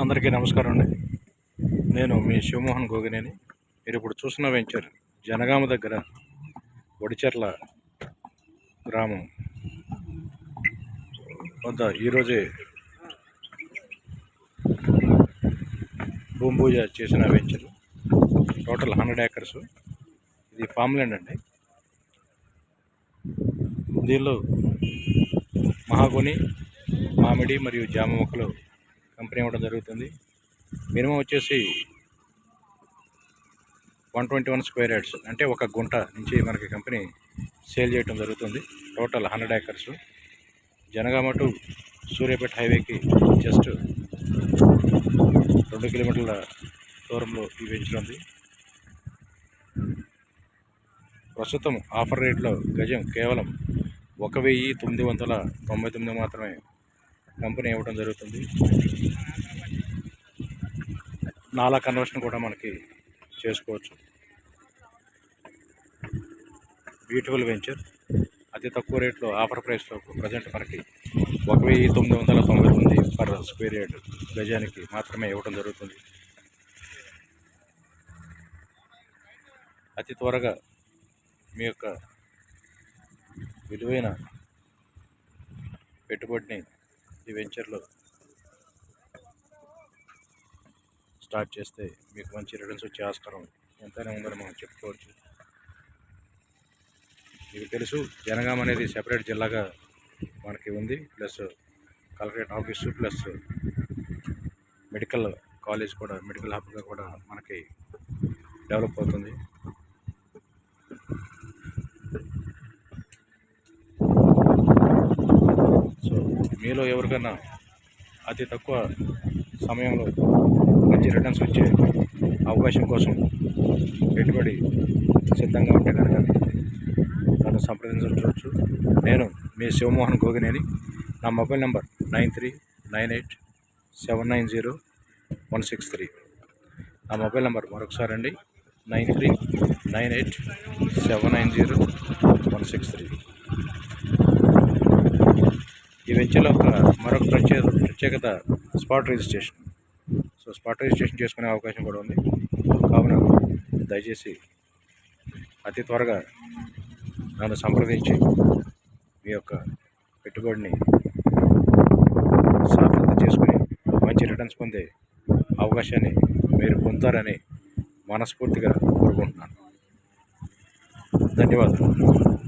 అందరికీ నమస్కారం అండి. నేను మీ శివమోహన్ గోగినేని. మీరు ఇప్పుడు చూసిన వెంచర్ జనగామ దగ్గర ఒడిచెర్ల గ్రామం వద్ద ఈరోజే భూమి పూజ చేసిన వెంచర్. Total hundred acres. ఇది ఫామ్ ల్యాండ్ అండి. దీనిలో మహాగుని మామిడి మరియు జామ మొక్కలు కంపెనీ ఇవ్వడం జరుగుతుంది. మినిమం వచ్చేసి one twenty one square yards అంటే ఒక గుంట నుంచి మనకి కంపెనీ సేల్ చేయడం జరుగుతుంది. Total hundred acres. Janagama to Suryapet హైవేకి జస్ట్ రెండు కిలోమీటర్ల దూరంలో ఈ వెంచర్ ఉంది. ప్రస్తుతం ఆఫర్ రేట్లో గజం కేవలం ఒక వెయ్యి తొమ్మిది వందల తొంభై తొమ్మిది మాత్రమే కంపెనీ ఇవ్వడం జరుగుతుంది. నాలా కన్వర్షన్ కూడా మనకి చేసుకోవచ్చు. Beautiful venture. అతి తక్కువ రేట్లో ఆఫర్ ప్రైస్లో ప్రజెంట్ మనకి ఒక వెయ్యి తొమ్మిది వందల తొంభై తొమ్మిది పర్ స్క్వేర్ యార్డ్ గజానికి మాత్రమే ఇవ్వడం జరుగుతుంది. అతి త్వరగా మీ యొక్క విలువైన పెట్టుబడిని ఈ వెంచర్లో స్టార్ట్ చేస్తే మీకు మంచి రిటర్న్స్ వచ్చే ఆస్కారం ఎంతైనా ఉందని మనం చెప్పుకోవచ్చు. మీకు తెలుసు జనగాం అనేది సెపరేట్ జిల్లాగా మనకి ఉంది. Plus collectorate office plus medical college కూడా మెడికల్ హబ్గా కూడా మనకి డెవలప్ అవుతుంది. మీలో ఎవరికైనా అతి తక్కువ సమయంలో మంచి రిటర్న్స్ వచ్చే అవకాశం కోసం పెట్టుబడి సిద్ధంగా ఉంటే కనుక నన్ను సంప్రదించవచ్చు. నేను మీ శివమోహన్ గోగినేని. నా mobile number nine three nine eight seven nine zero one six three. నా మొబైల్ నెంబర్ మరొకసారి అండి. Nine three nine eight seven nine zero one six three. ఈ వెంచర్లో ఒక మరొక ప్రత్యేక ప్రత్యేకత spot registration. So spot registration చేసుకునే అవకాశం కూడా ఉంది. కావున దయచేసి అతి త్వరగా నన్ను సంప్రదించి మీ యొక్క పెట్టుబడిని సార్థకత చేసుకుని మంచి రిటర్న్స్ పొందే అవకాశాన్ని మీరు పొందుతారని మనస్ఫూర్తిగా కోరుకుంటున్నాను. ధన్యవాదాలు.